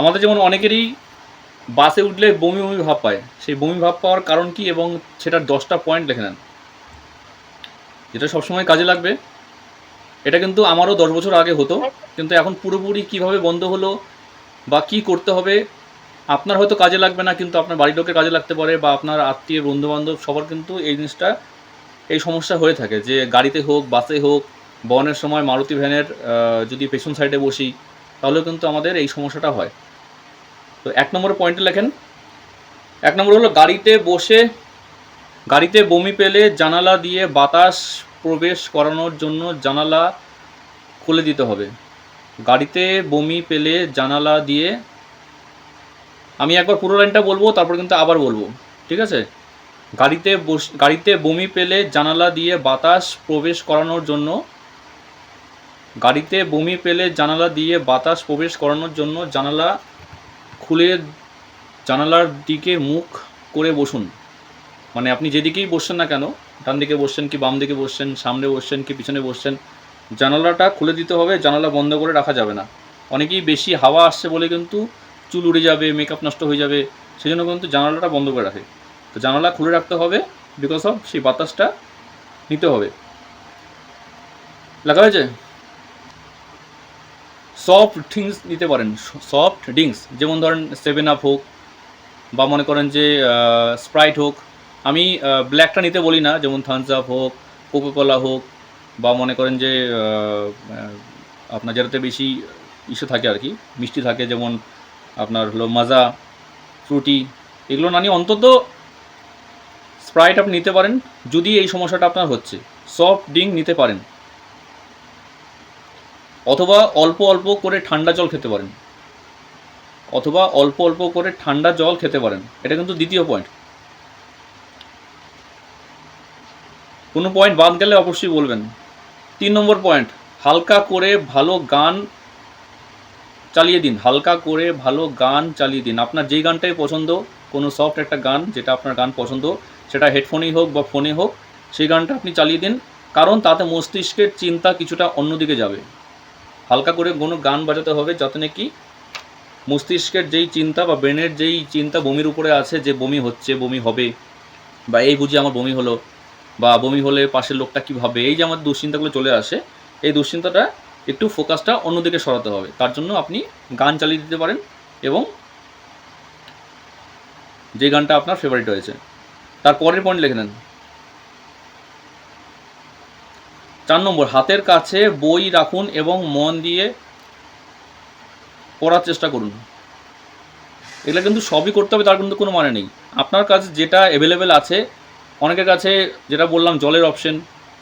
আমাদের যেমন অনেকেরই বাসে উঠলে বমি বমি ভাব পায়, সেই বমি ভাব পাওয়ার কারণ কি এবং সেটার দশটা পয়েন্ট লিখে নেন। যেটা সবসময় কাজে লাগবে। এটা কিন্তু আমারও দশ বছর আগে হতো, কিন্তু এখন পুরোপুরি কীভাবে বন্ধ হলো বা কি করতে হবে, আপনার হয়তো কাজে লাগবে না, কিন্তু আপনার বাড়ির লোকের কাজে লাগতে পারে বা আপনার আত্মীয় বন্ধু বান্ধব সবার কিন্তু এই জিনিসটা, এই সমস্যা হয়ে থাকে যে গাড়িতে হোক, বাসে হোক, বনের সময় মারুতি ভ্যানের যদি পেছন সাইডে বসি, তাহলেও কিন্তু আমাদের এই সমস্যাটা হয়। তো এক নম্বর পয়েন্টে লেখেন, এক নম্বর হলো গাড়িতে বসে, গাড়িতে বমি পেলে জানালা দিয়ে বাতাস প্রবেশ করানোর জন্য জানালা খুলে দিতে হবে। গাড়িতে বমি পেলে জানালা দিয়ে, আমি একবার পুরো লাইনটা বলব, তারপর কিন্তু আবার বলব, ঠিক আছে? গাড়িতে বস, গাড়িতে বমি পেলে জানালা দিয়ে বাতাস প্রবেশ করানোর জন্য, গাড়িতে বমি পেলে জানালা দিয়ে বাতাস প্রবেশ করানোর জন্য জানালা খুলে জানালার দিকে মুখ করে বসুন। মানে আপনি যেদিকেই বসছেন না কেন, ডান দিকে বসছেন কি বাম দিকে বসছেন, সামনে বসছেন কি পিছনে বসছেন, জানালাটা খুলে দিতে হবে, জানালা বন্ধ করে রাখা যাবে না। অনেকেই বেশি হাওয়া আসছে বলে কিন্তু চুল উড়ে যাবে মেকআপ নষ্ট হয়ে যাবে সেই জন্য কিন্তু জানালাটা বন্ধ করে রাখে। তো জানালা খুলে রাখতে হবে বিকজ অফ সেই বাতাসটা নিতে হবে। লেখা হয়েছে? সফট ড্রিঙ্কস নিতে পারেন সফট ড্রিঙ্কস যেমন ধরেন সেভেন আপ হোক বা মনে করেন যে স্প্রাইট হোক। আমি ব্ল্যাকটা নিতে বলি না, যেমন থামস আপ হোক কোকোকোলা হোক বা মনে করেন যে আপনার যেটাতে বেশি ইস্যু থাকে আর কি, মিষ্টি থাকে যেমন আপনার হলো মাজা ফ্রুটি এগুলো না নিয়ে অন্তত স্প্রাইট আপনি নিতে পারেন। যদি এই সমস্যাটা আপনার হচ্ছে সফট ড্রিঙ্ক নিতে পারেন। অথবা অল্প অল্প করে ঠান্ডা জল খেতে পারেন। অথবা অল্প অল্প করে ঠান্ডা জল খেতে পারেন। এটা কিন্তু দ্বিতীয় পয়েন্ট কোনো পয়েন্ট বাদ গেলে অবশ্যই বলবেন। তিন নম্বর পয়েন্ট হালকা করে ভালো গান চালিয়ে দিন। হালকা করে ভালো গান চালিয়ে দিন। আপনার যেই গানটাই পছন্দ, কোনো সফট একটা গান, যেটা আপনার গান পছন্দ, সেটা হেডফোনেই হোক বা ফোনে হোক, সেই গানটা আপনি চালিয়ে দিন। কারণ তাতে মস্তিষ্কের চিন্তা কিছুটা অন্যদিকে যাবে। হালকা করে কোনো গান বাজাতে হবে, যাতে নাকি মস্তিষ্কের যেই চিন্তা বা ব্রেনের যেই চিন্তা বমির উপরে আছে, যে বমি হচ্ছে, বমি হবে, বা এই বুঝি আমার বমি হলো, বা বমি হলে পাশের লোকটা কী ভাবে, এই যে আমার দুশ্চিন্তাগুলো চলে আসে, এই দুশ্চিন্তাটা একটু ফোকাসটা অন্যদিকে সরাতে হবে। তার জন্য আপনি গান চালিয়ে দিতে পারেন এবং যে গানটা আপনার ফেভারিট হয়েছে তার পরের পয়েন্ট লিখে নেন। চার নম্বর, হাতের কাছে বই রাখুন এবং মন দিয়ে পড়ার চেষ্টা করুন। এগুলো কিন্তু সবই করতে হবে, তার কিন্তু কোনো মানে নেই। আপনার কাছে যেটা অ্যাভেলেবেল আছে, অনেকের কাছে যেটা বললাম, জলের অপশন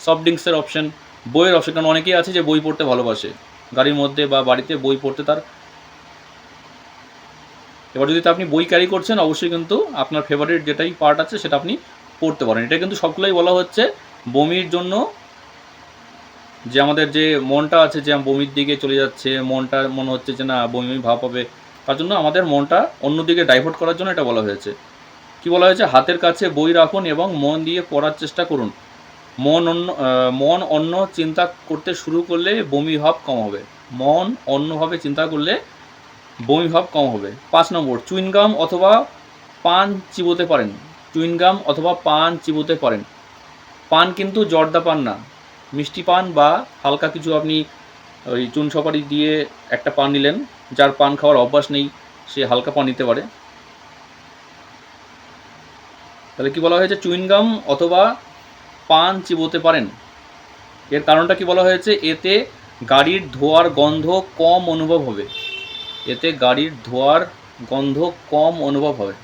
সফট ড্রিঙ্কসের অপশন বইয়ের অপশন কারণ অনেকেই আছে যে বই পড়তে ভালোবাসে। গাড়ির মধ্যে বা বাড়িতে বই পড়তে তার এবার যদি আপনি বই ক্যারি করছেন, অবশ্যই কিন্তু আপনার ফেভারিট যেটাই পার্ট আছে, সেটা আপনি পড়তে পারেন। এটা কিন্তু সবগুলোই বলা হচ্ছে বমির জন্য যে আমাদের যে মনটা আছে যে বমির দিকে চলে যাচ্ছে, মনটা মনে হচ্ছে যে না, বমি ভাব হবে, তার জন্য আমাদের মনটা অন্যদিকে ডাইভার্ট করার জন্য এটা বলা হয়েছে। কি বলা হয়েছে? হাতের কাছে বই রাখুন এবং মন দিয়ে পড়ার চেষ্টা করুন। মন অন্য মন অন্য চিন্তা করতে শুরু করলে বমি ভাব কম হবে। মন অন্যভাবে চিন্তা করলে বমি ভাব কম হবে। পাঁচ নম্বর চুইনগাম অথবা পান চিবোতে পারেন। চুইনগাম অথবা পান চিবোতে পারেন। পান কিন্তু জর্দা পান না। মিষ্টি পান বা হালকা কিছু আপনি ওই চুন সপারি দিয়ে একটা পান নিলেন, যার পান খাওয়ার অভ্যাস নেই, সে হালকা পান নিতে পারে। তাহলে কি বলা হয়েছে চুইনগাম অথবা পান চিবোতে পারেন। এর কারণটা কি বলা হয়েছে, এতে গাড়ির ধোয়ার গন্ধ কম অনুভব হবে। এতে গাড়ির ধোয়ার গন্ধ কম অনুভব হবে।